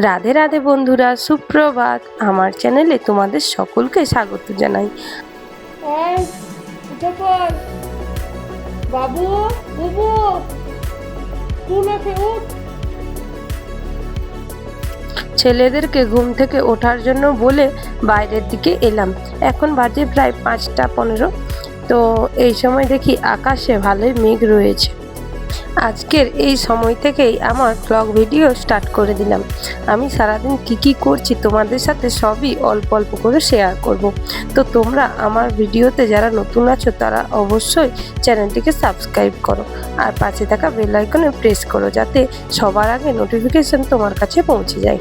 রাধে রাধে বন্ধুরা সুপ্রভাত। আমার চ্যানেলে তোমাদের সকলকে স্বাগত জানাই। বাবু বুবু উঠ। ছেলেদেরকে ঘুম থেকে ওঠার জন্য বলে বাইরের দিকে এলাম। এখন বাজে প্রায় পাঁচটা পনেরো। তো এই সময় দেখি আকাশে ভালোই মেঘ রয়েছে। আজকের এই সময় থেকেই আমার ব্লগ ভিডিও স্টার্ট করে দিলাম। আমি সারাদিন কি কি করছি তোমাদের সাথে সবই অল্প অল্প করে শেয়ার করব। তো তোমরা আমার ভিডিওতে যারা নতুন আছো, তারা অবশ্যই চ্যানেলটিকে সাবস্ক্রাইব করো আর পাশে থাকা বেল আইকনে প্রেস করো যাতে সবার আগে নোটিফিকেশন তোমার কাছে পৌঁছে যায়।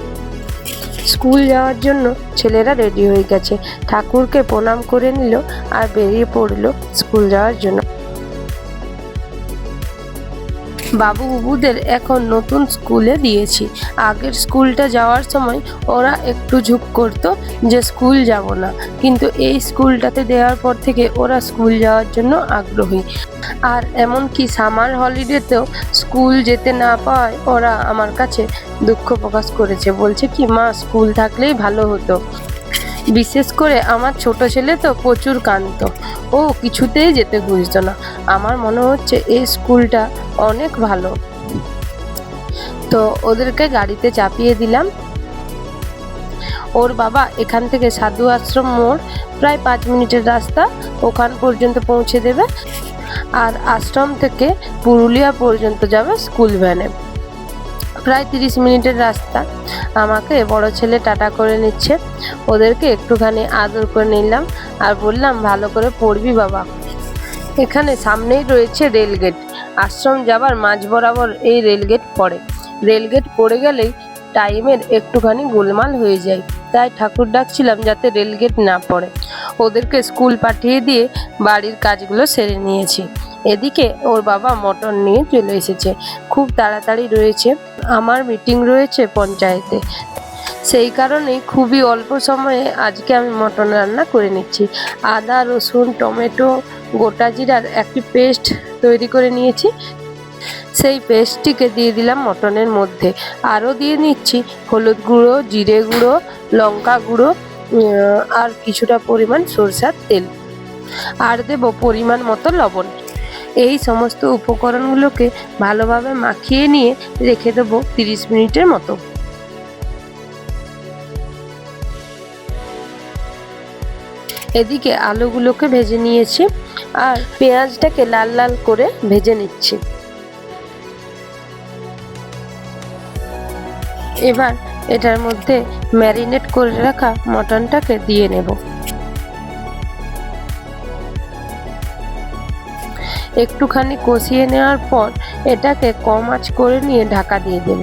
স্কুল যাওয়ার জন্য ছেলেরা রেডি হয়ে গেছে। ঠাকুরকে প্রণাম করে নিল আর বেরিয়ে পড়ল স্কুল যাওয়ার জন্য। বাবু বুবুদের এখন নতুন স্কুলে দিয়েছি। আগের স্কুলটা যাওয়ার সময় ওরা একটু ঝুঁক করতো যে স্কুল যাব না। কিন্তু এই স্কুলটাতে দেওয়ার পর থেকে ওরা স্কুল যাওয়ার জন্য আগ্রহী। আর এমনকি সামার হলিডেতেও স্কুল যেতে না পাওয়ায় ওরা আমার কাছে দুঃখ প্রকাশ করেছে। বলছে কি, মা, স্কুল থাকলেই ভালো হতো। বিশেষ করে আমার ছোট ছেলে তো প্রচুর কাঁদতো ও কিছুতেই যেতে বুঝতো না। আমার মনে হচ্ছে এই স্কুলটা অনেক ভালো। তো ওদেরকে গাড়িতে চাপিয়ে দিলাম। ওর বাবা এখান থেকে সাধু আশ্রম মোড় প্রায় পাঁচ মিনিটের রাস্তা, ওখান পর্যন্ত পৌঁছে দেবে। আর আশ্রম থেকে পুরুলিয়া পর্যন্ত যাবে স্কুল ভ্যানে। প্রায় তিরিশ মিনিটের রাস্তা। আমাকে বড় ছেলে টাটা করে নিচ্ছে। ওদেরকে একটুখানি আদর করে নিলাম আর বললাম, ভালো করে পড়বি বাবা। এখানে সামনেই রয়েছে রেলগেট। আশ্রম যাবার মাঝ বরাবর এই রেলগেট পড়ে। রেলগেট পড়ে গেলেই টাইমের একটুখানি গোলমাল হয়ে যায়। তাই ঠাকুর ডাকছিলাম যাতে রেলগেট না পড়ে। ওদেরকে স্কুল পাঠিয়ে দিয়ে বাড়ির কাজগুলো সেরে নিয়েছি। এদিকে ওর বাবা মটন নিয়ে চলে এসেছে। খুব তাড়াতাড়ি রয়েছে। আমার মিটিং রয়েছে পঞ্চায়েতে। সেই কারণেই খুবই অল্প সময়ে আজকে আমি মটন রান্না করে নিচ্ছি। আদা, রসুন, টমেটো, গোটা জিরার একটি পেস্ট তৈরি করে নিয়েছি। সেই পেস্টটিকে দিয়ে দিলাম মটনের মধ্যে। আরও দিয়ে নিচ্ছি হলুদ গুঁড়ো, জিরে গুঁড়ো, লঙ্কা গুঁড়ো আর কিছুটা পরিমাণ সরষার তেল। আর দেব পরিমাণ মতো লবণ। এই সমস্ত উপকরণগুলোকে ভালোভাবে মাখিয়ে নিয়ে রেখে দেবো তিরিশ মিনিটের মতো। এদিকে আলুগুলোকে ভেজে নিয়েছি আর পেঁয়াজটাকে লাল লাল করে ভেজে নিচ্ছি। এবার এটার মধ্যে ম্যারিনেট করে রাখা মটনটাকে দিয়ে নেব। একটুখানি কষিয়ে নেওয়ার পর এটাকে কম আঁচ করে নিয়ে ঢাকা দিয়ে দেব।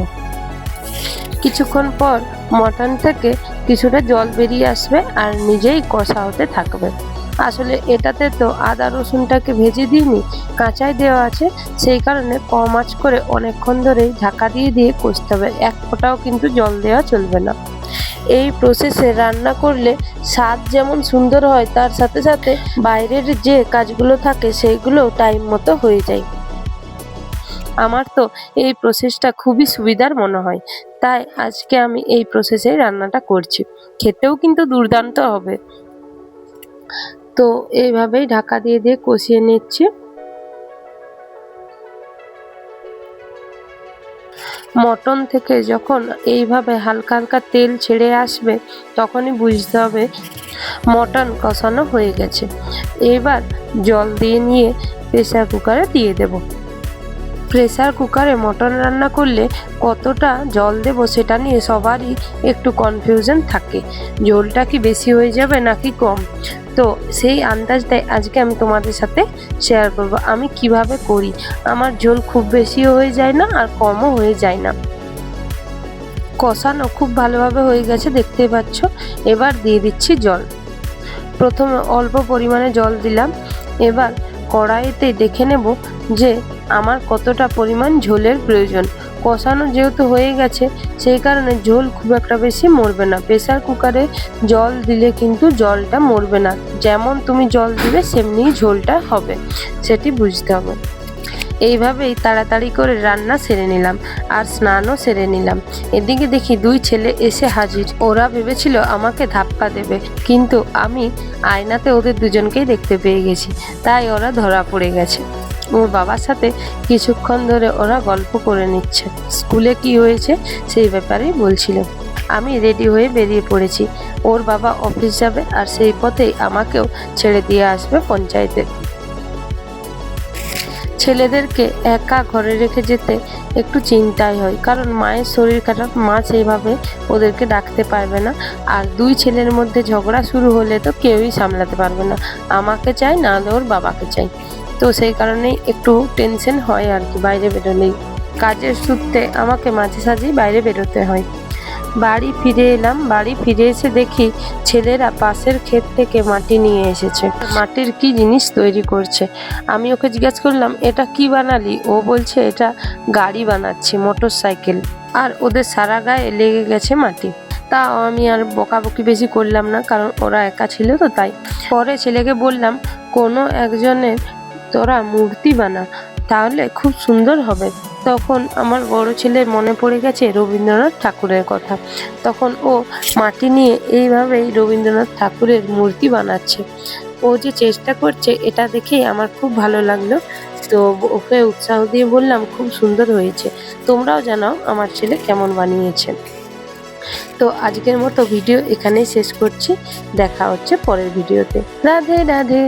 কিছুক্ষণ পর মটন থেকে কিছুটা জল বেরিয়ে আসবে আর নিজেই কষা হতে থাকবে। আসলে এটাতে তো আদা রসুনটাকে ভেজে দিইনি, কাঁচাই দেওয়া আছে, সেই কারণে কম আঁচ করে অনেকক্ষণ ধরেই ঢাকা দিয়ে দিয়ে কষতে হবে। এক ফোঁটাও কিন্তু জল দেওয়া চলবে না। এই প্রসেসে রান্না করলে স্বাদ যেমন সুন্দর হয়, তার সাথে সাথে বাইরের যে কাজগুলো থাকে সেইগুলো টাইম মতো হয়ে যায়। আমার তো এই প্রসেসটা খুবই সুবিধার মনে হয়। তাই আজকে আমি এই প্রসেসে রান্নাটা করছি। খেতেও কিন্তু দুর্দান্ত হবে। তো এইভাবেই ঢাকা দিয়ে দিয়ে কষিয়ে নিচ্ছি। মটন থেকে যখন এইভাবে হালকা হালকা তেল ছেড়ে আসবে, তখনই বুঝতে হবে মটন কষানো হয়ে গেছে। এবার জল দিয়ে নিয়ে প্রেসার কুকারে দিয়ে দেব। প্রেসার কুকারে মটন রান্না করলে কতটা জল দেব সেটা নিয়ে সবারই একটু কনফিউশন থাকে। জলটা কি বেশি হয়ে যাবে নাকি কম? তো সেই আন্দাজটাই আজকে আমি তোমাদের সাথে শেয়ার করব। আমি কীভাবে করি? আমার ঝোল খুব বেশিও হয়ে যায় না আর কমও হয়ে যায় না। কষানো খুব ভালোভাবে হয়ে গেছে, দেখতেই পাচ্ছ। এবার দিয়ে দিচ্ছি জল। প্রথমে অল্প পরিমাণে জল দিলাম। এবার কড়াইতে দেখে নেব যে আমার কতটা পরিমাণ ঝোলের প্রয়োজন। কষানো যেহেতু হয়ে গেছে, সেই কারণে ঝোল খুব একটা বেশি মরবে না। প্রেসার কুকারে জল দিলে কিন্তু জলটা মরবে না। যেমন তুমি জল দিবে, সেমনি ঝোলটা হবে। সেটি বুঝতে হবে। এইভাবেই তাড়াতাড়ি করে রান্না সেরে নিলাম আর স্নানও সেরে নিলাম। এদিকে দেখি দুই ছেলে এসে হাজির। ওরা ভেবেছিল আমাকে ধাক্কা দেবে, কিন্তু আমি আয়নাতে ওদের দুজনকেই দেখতে পেয়ে গেছি। তাই ওরা ধরা পড়ে গেছে। ওর বাবার সাথে কিছুক্ষণ ধরে ওরা গল্প করে নিচ্ছে। স্কুলে কি হয়েছে সেই ব্যাপারেই বলছিল। আমি রেডি হয়ে বেরিয়ে পড়েছি। ওর বাবা অফিস যাবে আর সেই পথেই আমাকেও ছেড়ে দিয়ে আসবে পঞ্চায়েতে। ছেলেদেরকে একা ঘরে রেখে যেতে একটু চিন্তাই হয়, কারণ মায়ের শরীর খারাপ, মা সেইভাবে ওদেরকে ডাকতে পারবে না। আর দুই ছেলের মধ্যে ঝগড়া শুরু হলে তো কেউই সামলাতে পারবে না। আমাকে চাই না ওর বাবাকে চাই। তো সেই কারণেই একটু টেনশন হয় আর কি, বাইরে বেরোলেই। কাজের সূত্রে আমাকে মাঝে সাঝেই বাইরে বেরোতে হয়। বাড়ি ফিরে এলাম, বাড়ি ফিরে এসে দেখি ছেলেরা পাশের ক্ষেত থেকে মাটি নিয়ে এসেছে। মাটির কি জিনিস তৈরি করছে? আমি ওকে জিজ্ঞাসা করলাম, এটা কি বানালি? ও বলছে, এটা গাড়ি বানাচ্ছি মোটর সাইকেল আর ওদের সারা গায়ে লেগে গেছে মাটি। তাও আমি আর বকাবকি বেশি করলাম না, কারণ ওরা একা ছিল তো তাই। পরে ছেলেকে বললাম, কোনো একজনের তোরা মূর্তি বানা, তাহলে খুব সুন্দর হবে। তখন আমার বড় ছেলের মনে পড়ে গেছে রবীন্দ্রনাথ ঠাকুরের কথা। তখন ও মাটি নিয়ে এইভাবেই রবীন্দ্রনাথ ঠাকুরের মূর্তি বানাচ্ছে। ও যে চেষ্টা করছে, এটা দেখেই আমার খুব ভালো লাগল। তো ওকে উৎসাহ দিয়ে বললাম, খুব সুন্দর হয়েছে। তোমরাও জানাও আমার ছেলে কেমন বানিয়েছে। তো আজকের মতো ভিডিও এখানেই শেষ করছি। দেখা হচ্ছে পরের ভিডিওতে। রাধে রাধে।